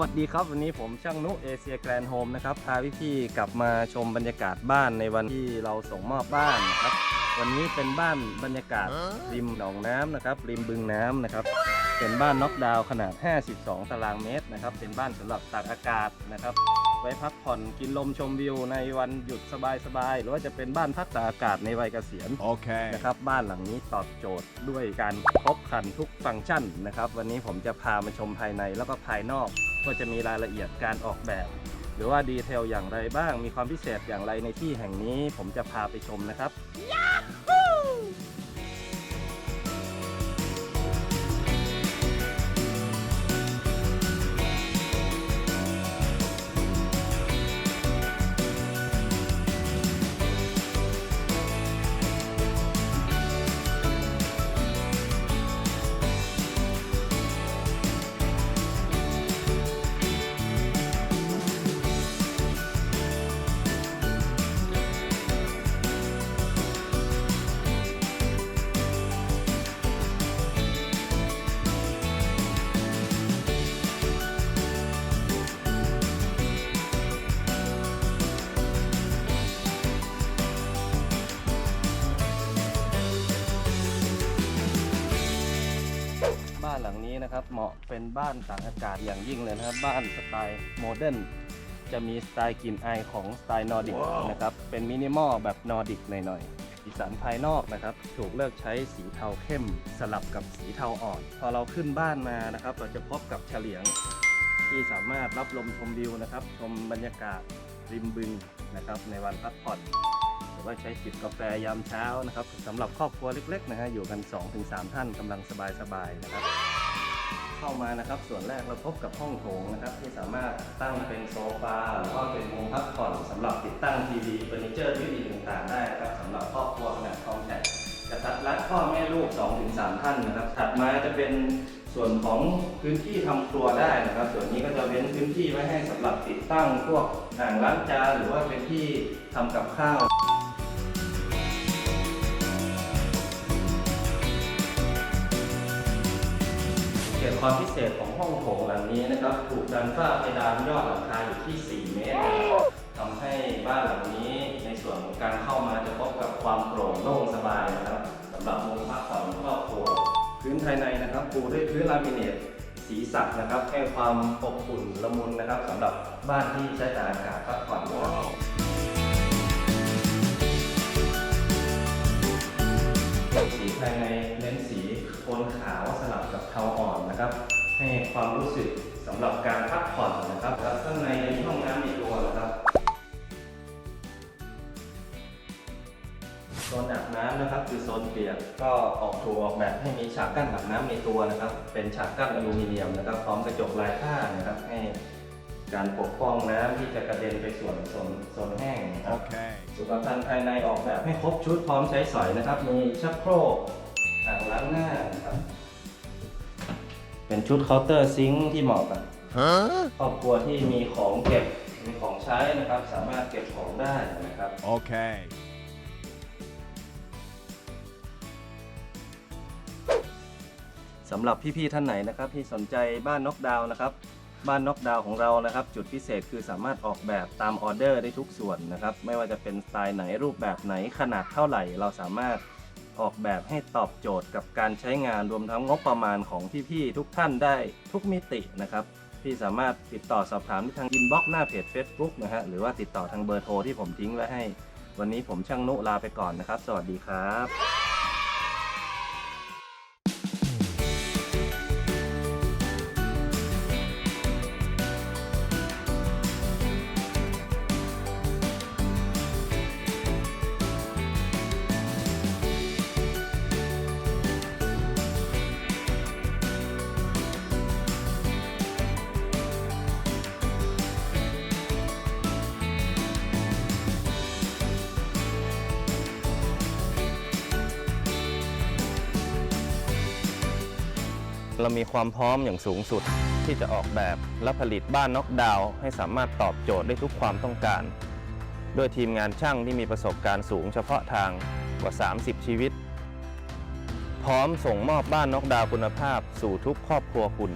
วัสดีครับ วันนี้ผมช่างนุเอเชียแกรนด์โฮมนะครับพาพี่ๆกลับมาชมบรรยากาศบ้านในวันที่เราส่งมอบบ้านนะครับ วันนี้เป็นบ้านบรรยากาศริมหนองน้ำนะครับ ริมบึงน้ำนะครับ เป็นบ้านน็อกดาวน์ขนาด 52 ตารางเมตรนะครับ เป็นบ้านสำหรับตากอากาศนะครับ ไว้พักผ่อนกินลมชมวิวในวันหยุดสบายๆหรือว่าจะเป็นบ้านพักตากอากาศในวัยเกษียณ Okay. นะครับบ้านหลังนี้ตอบโจทย์ด้วยการครบครันทุกฟังก์ชันนะครับ วันนี้ผมจะพามาชมภายในแล้วก็ภายนอก ก็จะมีรายละเอียดการออกแบบ หรือว่าดีเทลอย่างไรบ้าง มีความพิเศษอย่างไรในที่แห่งนี้ ผมจะพาไปชมนะครับบ้ หลังนี้นะครับ เหมาะเป็นบ้านตากอากาศอย่างยิ่งเลยนะครับ บ้านสไตล์โมเดิร์นจะมีสไตล์กลิ่นอายของสไตล์นอร์ดิกนะครับ เป็นมินิมอลแบบนอร์ดิกหน่อยๆสีสันภายนอกนะครับ ถูกเลือกใช้สีเทาเข้มสลับกับสีเทาอ่อน พอเราขึ้นบ้านมานะครับ เราจะพบกับเฉลียงที่สามารถรับลมชมวิวนะครับ ชมบรรยากาศริมบึงนะครับ ในวันพักผ่อนหรือว่าใช้จิบกาแฟยามเช้านะครับสำหรับครอบครัวเล็กๆนะฮะอยู่กัน 2-3 ท่านกำลังสบายๆนะครับ เข้ามานะครับ ส่วนแรกเราพบกับห้องโถงนะครับ ที่สามารถตั้งเป็นโซฟาหรือว่าเป็นมุมพักผ่อนสำหรับติดตั้งทีวีเฟอร์นิเจอร์ที่ดีต่างๆได้นะครับสำหรับครอบครัวขนาดคอมแพคกระทัดรัดพ่อแม่ลูก 2-3 ท่านนะครับ ถัดมาจะเป็นส่วนของพื้นที่ทำครัวได้นะครับ ส่วนนี้ก็จะเว้นพื้นที่ไว้ให้สำหรับติดตั้งพวกอ่างล้างจานหรือว่าเป็นที่ทำกับข้าว ความพิเศษของห้องโถงหลังนี้นะครับ ถูกดันฝ้าเพดานยอดหลังคาอยู่ที่ 4 เมตรนะครับทำให้บ้านหลังนี้ในส่วนของการเข้ามาจะพบกับความโปร่งโล่งสบายนะครับสำหรับมุมพักผ่อนครอบครัว พื้นภายในนะครับปูด้วยพื้นลามิเนตสีสักนะครับให้ความอบอุ่นละมุนนะครับสำหรับบ้านที่ใช้แต่อากาศพักผ่อนนะครับ นขาวสลับกับเทาอ่อนนะครับ ให้ความรู้สึกสำหรับการพักผ่อนนะครับแล้วข้างในมีห้องน้ำในตัวนะครับโซนอาบน้ำนะครับคือโซนเปียกก็ออกถูกออกแบบให้มีฉากกั้นอาบน้ำในตัวนะครับ เป็นฉากกั้นอลูมิเนียมนะครับ พร้อมกระจกลายผ้านะครับให้การปกป้องน้ำที่จะกระเด็นไปส่วนโซนโซนแห้งนะครับ Okay. สุขภัณฑ์ภายในออกแบบให้ครบชุดพร้อมใช้สอยนะครับ มีชักโครก อ่างล้างหน้านะครับ เป็นชุดเคาน์เตอร์ซิงค์ที่เหมาะกับ Huh? ครอบครัวที่มีของเก็บมีของใช้นะครับ สามารถเก็บของได้นะครับ Okay. สำหรับพี่ๆท่านไหนนะครับที่สนใจบ้านน็อกดาวน์นะครับ บ้านน็อกดาวน์ของเรานะครับ จุดพิเศษคือสามารถออกแบบตามออเดอร์ได้ทุกส่วนนะครับ ไม่ว่าจะเป็นสไตล์ไหนรูปแบบไหนขนาดเท่าไหร่ เราสามารถ ออกแบบให้ตอบโจทย์กับการใช้งานรวมทั้งงบประมาณของพี่ๆทุกท่านได้ทุกมิตินะครับพี่สามารถติดต่อสอบถามที่ทางอินบ็อกซ์หน้าเพจ Facebook นะฮะหรือว่าติดต่อทางเบอร์โทรที่ผมทิ้งไว้ให้ วันนี้ผมช่างนุลาไปก่อนนะครับ สวัสดีครับ เรามีความพร้อมอย่างสูงสุด ที่จะออกแบบและผลิตบ้านน็อกดาวน์ให้สามารถตอบโจทย์ได้ทุกความต้องการ โดยทีมงานช่างที่มีประสบการณ์สูงเฉพาะทางกว่า 30 ชีวิต พร้อมส่งมอบบ้านน็อกดาวน์คุณภาพสู่ทุกครอบครัวคุณ